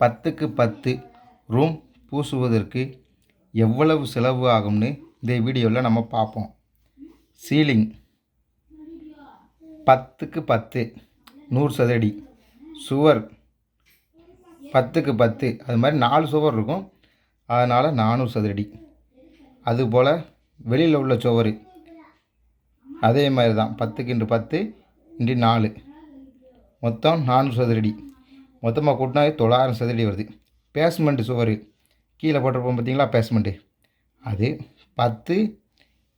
பத்துக்கு பத்து ரூம் பூசுவதற்கு எவ்வளவு செலவு ஆகும்னு இந்த வீடியோவில் நம்ம பார்ப்போம் சீலிங் பத்துக்கு பத்து நூறு சதுரடி. சுவர் பத்துக்கு பத்து அது மாதிரி நாலு சுவர் இருக்கும். அதனால் நானூறு சதுரடி. அதுபோல் வெளியில் உள்ள சுவர் அதே மாதிரி தான் பத்துக்கு இன்று பத்து இன்று நாலு. மொத்தம் நானூறு சதுரடி. மொத்தமாக கூட்டினா தொள்ளாயிரம் சதுரடி வருது. பேஸ்மெண்ட் சுவர் கீழே போட்டிருப்போம் பார்த்தீங்களா பேஸ்மெண்ட்டு அது பத்து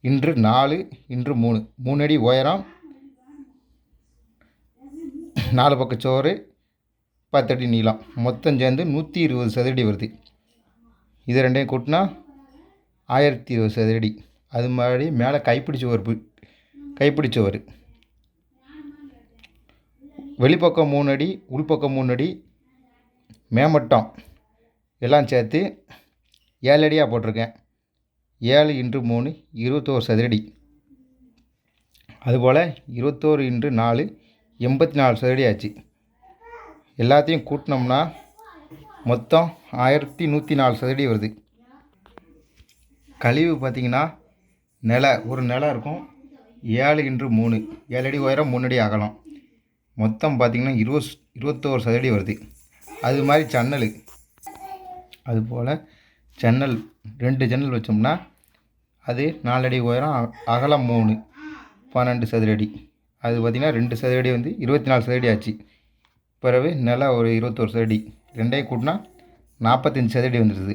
இன்று நாலு இன்று மூணு. மூணு அடி உயரம் நாலு பக்க சோறு பத்தடி நீளம். மொத்தம் சேர்ந்து நூற்றி இருபது சதுரடி வருது. இது ரெண்டையும் கூட்டினா ஆயிரத்தி இருபது சதுரடி. அது மாதிரி மேலே கைப்பிடி ஒரு பு- கைப்பிடி வெளிப்பக்கம் மூணு அடி உள்பக்கம் மூணு அடி மேமட்டம் எல்லாம் சேர்த்து ஏழு அடியாக போட்டிருக்கேன். ஏழு இன்று மூணு இருபத்தோரு சதுரடி. அதுபோல் இருபத்தோரு இன்று நாலு எண்பத்தி நாலு சதுரடி ஆச்சு. எல்லாத்தையும் கூட்டினோம்னா மொத்தம் ஆயிரத்தி நூற்றி நாலு சதுரடி வருது. கழிவு பார்த்திங்கன்னா நிலை ஒரு நிலம் இருக்கும். ஏழு இன்று மூணு ஏழு அடி உயரம் மூணு அடி அகலம் மொத்தம் பார்த்திங்கன்னா இருபது இருபத்தோரு சதுரடி வருது. அது மாதிரி ஜன்னல் அதுபோல் ஜன்னல் ரெண்டு ஜன்னல் வச்சோம்னா அது நாலடி உயரம் அகலம் மூணு பன்னெண்டு சதுரடி. அது பார்த்திங்கன்னா ரெண்டு சதுரடி வந்து இருபத்தி நாலு சதுரடி ஆச்சு. பிறகு நிலம் ஒரு இருபத்தோரு சதுரடி. ரெண்டையும் கூட்டினா நாற்பத்தஞ்சு சதுரடி வந்துடுது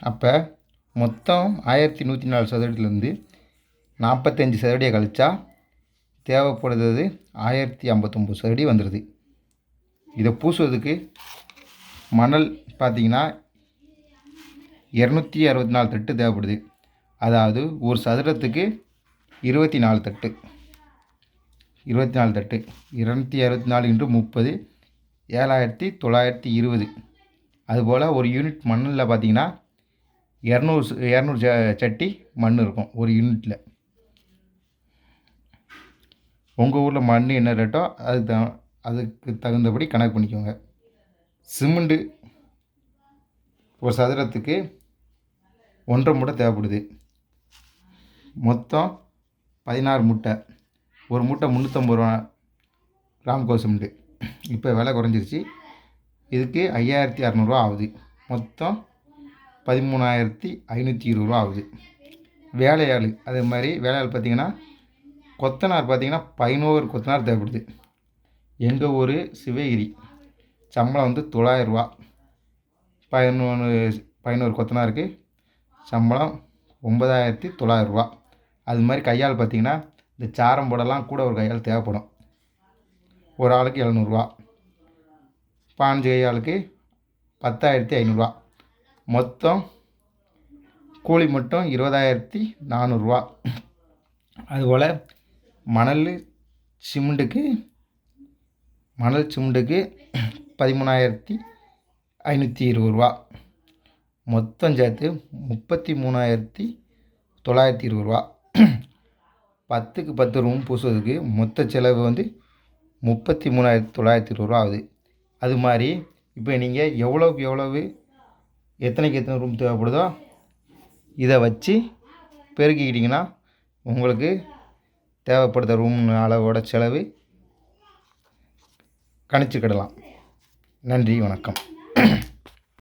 அப்போ மொத்தம் ஆயிரத்தி நூற்றி நாலு சதுரடியிலேருந்து நாற்பத்தஞ்சு சதுரடியை கழிச்சா தேவைப்படுறது ஆயிரத்தி ஐம்பத்தொம்போது சதுரடி வந்துடுது இதை பூசுவதுக்கு மணல் பார்த்தீங்கன்னா இரநூத்தி அறுபத்தி நாலு தட்டு தேவைப்படுது. அதாவது ஒரு சதுரத்துக்கு இருபத்தி நாலு தட்டு. இருபத்தி நாலு தட்டு. இரநூத்தி அறுபத்தி நாலு இன்று முப்பது ஏழாயிரத்தி தொள்ளாயிரத்தி இருபது. அதுபோல் ஒரு யூனிட் மண்ணில் பார்த்தீங்கன்னா இரநூறு இரநூறு ச சட்டி மண் இருக்கும் ஒரு யூனிட்டில் உங்கள் ஊரில் மண் என்ன ரேட்டோ அதுக்கு த அதுக்கு தகுந்தபடி கணக்கு பண்ணிக்கோங்க. சிமெண்ட்டு ஒரு சதுரத்துக்கு ஒன்றரை மூட்டை தேவைப்படுது. மொத்தம் பதினாறு மூட்டை. ஒரு மூட்டை முந்நூற்றம்பது ரூபா ராம்கோ சிமெண்ட்டு இப்போ விலை குறைஞ்சிருச்சு. இதுக்கு ஐயாயிரத்தி அறநூறுவா ஆகுது. மொத்தம் பதிமூணாயிரத்தி ஐநூற்றி இருபது ரூபா ஆகுது. வேலையாள் அதே மாதிரி வேலையாள் பார்த்திங்கன்னா கொத்தனார் பார்த்தீங்கன்னா பதினோரு கொத்தனார் தேவைப்படுது. எங்கள் ஊர் சிவகிரி. சம்பளம் வந்து தொள்ளாயிரரூவா பதினொன்று பதினோரு கொத்தனாருக்கு சம்பளம் ஒன்பதாயிரத்தி தொள்ளாயிரரூவா அது மாதிரி கையால் பார்த்தீங்கன்னா இந்த சாரம் போடலாம் கூட ஒரு கையால் தேவைப்படும். ஒரு ஆளுக்கு எழுநூறுவா. பாஞ்சு கையாளுக்கு பத்தாயிரத்தி ஐநூறுரூவா மொத்தம் கூலி மட்டும் இருபதாயிரத்தி நானூறுரூவா அதுபோல் மணல் சிமெண்ட்டுக்கு மணல் சிமெண்ட்டுக்கு பதிமூணாயிரத்தி ஐநூற்றி இருபது ரூபா. மொத்தம் சேர்த்து முப்பத்தி மூணாயிரத்தி தொள்ளாயிரத்தி இருபது ரூபா. பத்துக்கு பத்து ரூம் பூசுவதுக்கு மொத்த செலவு வந்து முப்பத்தி மூணாயிரத்தி தொள்ளாயிரத்தி இருபது ரூபா ஆகுது. அது மாதிரி இப்போ நீங்கள் எவ்வளோக்கு எவ்வளவு எத்தனைக்கு எத்தனை ரூம் தேவைப்படுதோ இதை வச்சு பெருக்கிக்கிட்டிங்கன்னா உங்களுக்கு தேவைப்படுத ரூம் அளவோட செலவு கணிச்சுக்கிடலாம். நன்றி வணக்கம்.